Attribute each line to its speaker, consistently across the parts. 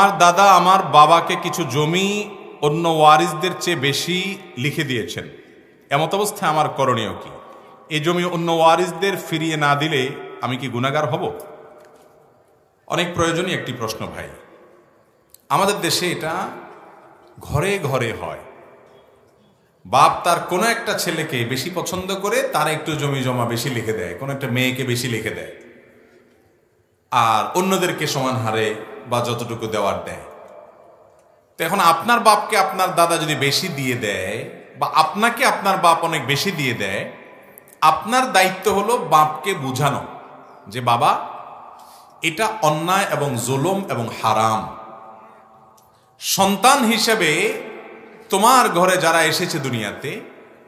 Speaker 1: আমার দাদা আমার বাবাকে কিছু জমি অন্য ওয়ারিসদের চেয়ে বেশি লিখে দিয়েছেন। এমত অবস্থায় আমার করণীয় কি? এই জমি অন্য ওয়ারিসদের ফিরিয়ে না দিলে আমি কি গুণাগার হব? অনেক প্রয়োজনীয় একটি প্রশ্ন ভাই। আমাদের দেশে এটা ঘরে ঘরে হয়। বাপ তার কোনো একটা ছেলেকে বেশি পছন্দ করে তার একটু জমি জমা বেশি লিখে দেয়, কোনো একটা মেয়েকে বেশি লিখে দেয়। আর অন্যদেরকে সমান হারে বা যতটুকু দেওয়ার দেয়। তো এখন আপনার বাপকে আপনার দাদা যদি বেশি দিয়ে দেয় বা আপনাকে আপনার বাপ অনেক বেশি দিয়ে দেয়, আপনার দায়িত্ব হলো বাপকে বুঝানো যে, বাবা, এটা অন্যায় এবং জুলুম এবং হারাম। সন্তান হিসেবে তোমার ঘরে যারা এসেছে দুনিয়াতে,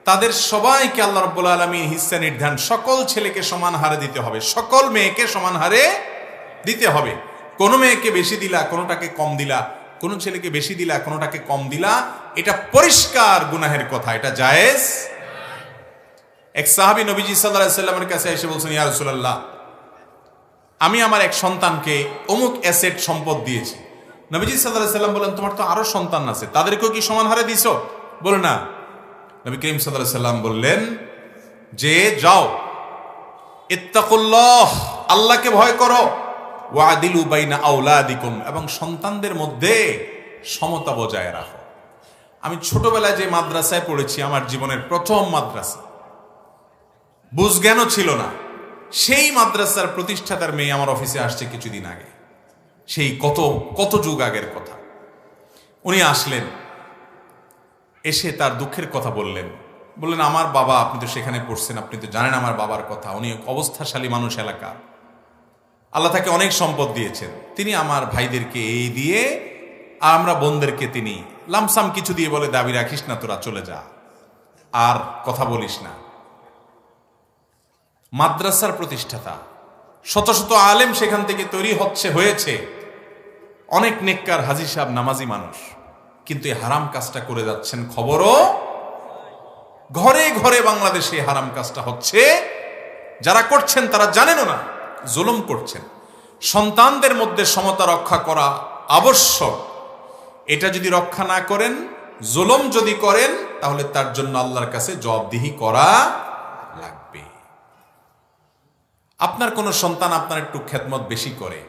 Speaker 1: তাদের সবাইকে আল্লাহ রব্বুল আলমী হিস্সা নির্ধারণ, সকল ছেলেকে সমান হারে দিতে হবে, সকল মেয়েকে সমান হারে দিতে হবে। কোনো মেয়েকে বেশি দিলা, কোনোটাকে কম দিলা, কোনো ছেলেকে বেশি দিলা, কোনোটাকে কম দিলা, এটা পরিষ্কার গুনাহের কথা, এটা জায়েজ। এক সাহাবি নবীজি সাল্লাহ সাল্লামের কাছে এসে বলছেন, ইয়া রাসূলুল্লাহ, আমি আমার এক সন্তানকে অমুক অ্যাসেট সম্পদ দিয়েছি। নবীজি সাল্লাহ সাল্লাম বলেন, তোমার তো আরও সন্তান আছে, তাদেরকেও কি সমান হারে দিছ? বলে, না। নবী করিম সাল্লাহ সাল্লাম বললেন, যে, যাও, ইত্তাকুল্লাহ, আল্লাহকে ভয় করো। এবং সন্তানদের মধ্যে সমতা বজায় রাখো। আমি ছোটবেলায় যে মাদ্রাসায় পড়েছি, আমার জীবনের প্রথম মাদ্রাসা, বুঝজ্ঞানও ছিল না। সেই মাদ্রাসার প্রতিষ্ঠাতার মেয়ে আমার অফিসে আসছে কিছুদিন আগে। সেই কত কত যুগ আগের কথা। উনি আসলেন, এসে তার দুঃখের কথা বললেন। বললেন, আমার বাবা, আপনি তো সেখানে পড়ছেন, আপনি তো জানেন আমার বাবার কথা। উনি অবস্থাশালী মানুষ এলাকা আল্লাহ তাকে অনেক সম্পদ দিয়েছেন। তিনি আমার ভাইদেরকে এই দিয়ে আর আমরা বোনদেরকে তিনি লামসাম কিছু দিয়ে বলে, দাবি রাখিস না তোরা, চলে যা। আর কথা বলিস না। মাদ্রাসার প্রতিষ্ঠাতা, শত শত আলেম সেখান থেকে তৈরি হচ্ছে, হয়েছে। অনেক নেককার হাজি সাহেব নামাজি মানুষ, কিন্তু এই হারাম কাজটা করে যাচ্ছেন খবরও ঘরে ঘরে বাংলাদেশে হারাম কাজটা হচ্ছে। যারা করছেন তারা জানেনও না। জুলুম করছেন। সন্তানদের মধ্যে সমতা রক্ষা করা আবশ্যক। এটা যদি রক্ষা না করেন, জুলুম যদি করেন, তাহলে তার জন্য আল্লাহর কাছে জবাবদিহি করা লাগবে। আপনার কোনো সন্তান আপনার একটু খেদমত বেশি করে,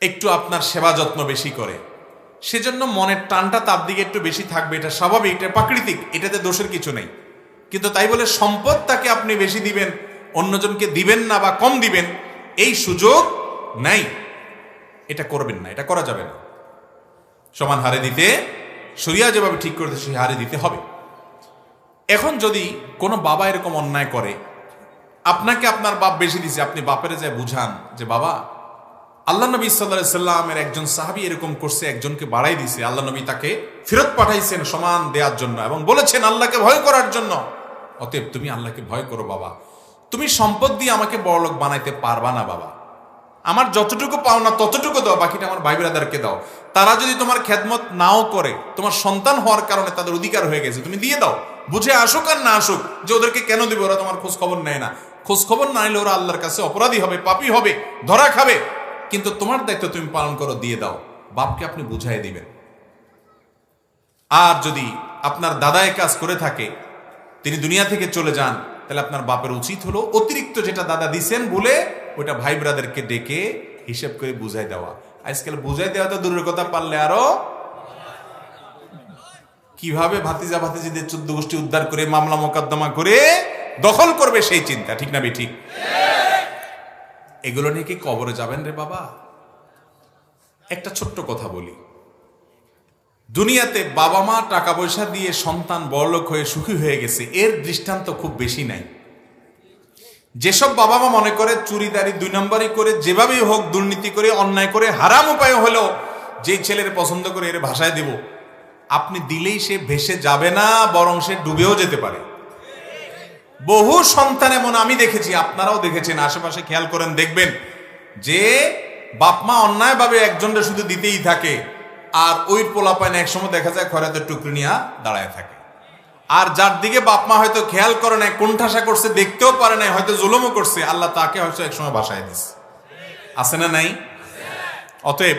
Speaker 1: একটু আপনার সেবা যত্ন বেশি করে, সেজন্য মনের টানটা তার দিকে একটু বেশি থাকবে, এটা স্বাভাবিক, এটা প্রাকৃতিক, এটাতে দোষের কিছু নেই। কিন্তু তাই বলে সম্পদ তাকে আপনি বেশি দিবেন অন্যজনকে দিবেন না বা কম দিবেন, এই সুযোগ নাই। এটা করবেন না, এটা করা যাবে না। সমান হারে দিতে সরিয়া যেভাবে ঠিক করতে সেই হারে দিতে হবে। এখন যদি কোনো বাবা এরকম অন্যায় করে, আপনাকে আপনার বাপ বেশি দিছে, আপনি বাপের যায় বুঝান যে, বাবা, আল্লাহ নবী সাল্লাহ সাল্লামের একজন সাহাবি এরকম করছে, একজনকে বাড়াই দিছে। আল্লাহ নবী তাকে ফেরত পাঠাইছেন সমান দেওয়ার জন্য এবং বলেছেন আল্লাহকে ভয় করার জন্য। অতএব তুমি আল্লাহকে ভয় করো, বাবা। তুমি সম্পদ দিয়ে আমাকে বড়লোক বানাইতে পারবা না, বাবা। আমার যতটুকু পাও না ততটুকু দাও, বাকিটা আমার ভাই ব্রাদারকে দাও। তারা যদি তোমার খেদমত নাও করে, তোমার সন্তান হওয়ার কারণে তাদের অধিকার হয়ে গেছে, তুমি দিয়ে দাও। বুঝে আসুক আর না আসুক, যে ওদেরকে কেন দিবে, ওরা তোমার খোঁজ খবর নেয় না। খোঁজ খবর না নিলে ওরা আল্লাহর কাছে অপরাধী হবে, পাপি হবে, ধরা খাবে। কিন্তু তোমার দায়িত্ব তুমি পালন করো, দিয়ে দাও। বাপকে আপনি বুঝাই দিবেন। আর যদি আপনার দাদায় কাজ করে থাকে, তিনি দুনিয়া থেকে চলে যান তাহলে আপনার বাপের উচিত হলো অতিরিক্ত যেটা দাদা দিছেন বলে ওটা ভাই ব্রাদারকে ডেকে হিসেব করে বুঝাই দেওয়া। আজকাল বুঝাই দেওয়া তো দূরের কথা, পারলে আরও? কীভাবে ভাতিজা ভাতিজিদের চোদ্দ গোষ্ঠী উদ্ধার করে মামলা মোকদ্দমা করে দখল করবে সেই চিন্তা, ঠিক না ঠিক? এগুলো নিয়ে কি কবরে যাবেন রে বাবা? একটা ছোট্ট কথা বলি। দুনিয়াতে বাবা মা টাকা পয়সা দিয়ে সন্তান বড়লোক হয়ে সুখী হয়ে গেছে, এর দৃষ্টান্ত খুব বেশি নাই। যেসব বাবা মা মনে করে চুরিদারি দুই নম্বরই করে, যেভাবেই হোক দুর্নীতি করে, অন্যায় করে, হারাম উপায় হলেও যে ছেলের পছন্দ করে এর ভাষায় দেব, আপনি দিলেই সে ভেসে যাবে না, বরং সে ডুবেও যেতে পারে। বহু সন্তান এমন আমি দেখেছি, আপনারাও দেখেছেন, আশেপাশে খেয়াল করেন, দেখবেন যে বাপমা অন্যায়ভাবে একজনটা শুধু দিতেই থাকে আর ওই পোলা পায় না একসময় দেখা যায় খয়রাতের টুকরি নিয়ে দাঁড়ায় থাকে। আর যার দিকে বাপমা হয়তো খেয়াল করে নাই, কোণঠাসা করছে, দেখতেও পারে নাই, হয়তো জুলুমও করছে, আল্লাহ তাকে হয়তো একসময় বাসায় দিস আছে না নাই? অতএব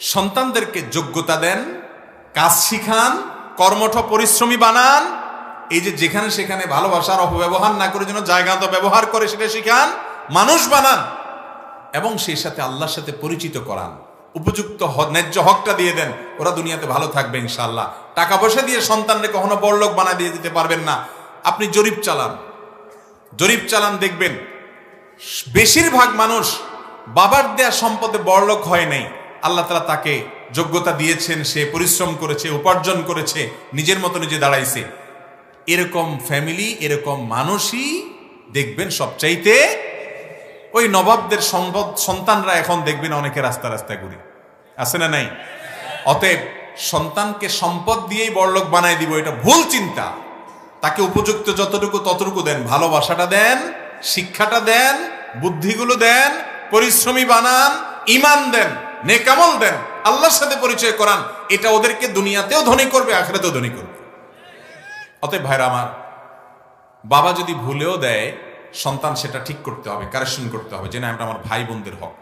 Speaker 1: সন্তানদেরকে যোগ্যতা দেন, কাজ শিখান, কর্মঠ পরিশ্রমী বানান, এই যে যেখানে সেখানে ভালোবাসার অপব্যবহার না করে যেন জায়গা তো ব্যবহার করে সেটা শিখান, মানুষ বানান, এবং সেই সাথে আল্লাহর সাথে পরিচিত করান। উপযুক্ত ন্যায্য হকটা দিয়ে দেন, ওরা দুনিয়াতে ভালো থাকবে ইনশাল্লাহ টাকা পয়সা দিয়ে সন্তানরে কখনো বড়লোক বানা দিয়ে দিতে পারবেন না। আপনি জরিপ চালান। জরিপ চালান, দেখবেন বেশিরভাগ মানুষ বাবার দেয়া সম্পদে বড়লোক হয় নাই। আল্লাহ তালা তাকে যোগ্যতা দিয়েছেন, সে পরিশ্রম করেছে, উপার্জন করেছে, নিজের মতো নিজে দাঁড়াইছে। এরকম ফ্যামিলি এরকম মানুষই দেখবেন সবচাইতে ওই নবাবদের সম্পদ সন্তানরা এখন দেখবেন অনেকে রাস্তা রাস্তায় ঘুরে। আছে না নাই? অতএব সন্তানকে সম্পদ দিয়েই বড়লোক বানাই দিব, এটা ভুল চিন্তা। তাকে উপযুক্ত যতটুকু ততটুকু দেন, ভালোবাসাটা দেন, শিক্ষাটা দেন, বুদ্ধিগুলো দেন, পরিশ্রমী বানান, ইমান দেন, নেকামল দেন, আল্লাহর সাথে পরিচয় করান, এটা ওদেরকে দুনিয়াতেও ধনী করবে, আখেরাতেও ধনী করবে। অতএব ভাইরা আমার, বাবা যদি ভুলেও দেয় সন্তান সেটা ঠিক করতে হবে কারেকশন করতে হবে। যে না আমরা আমার ভাই বোনদের হক।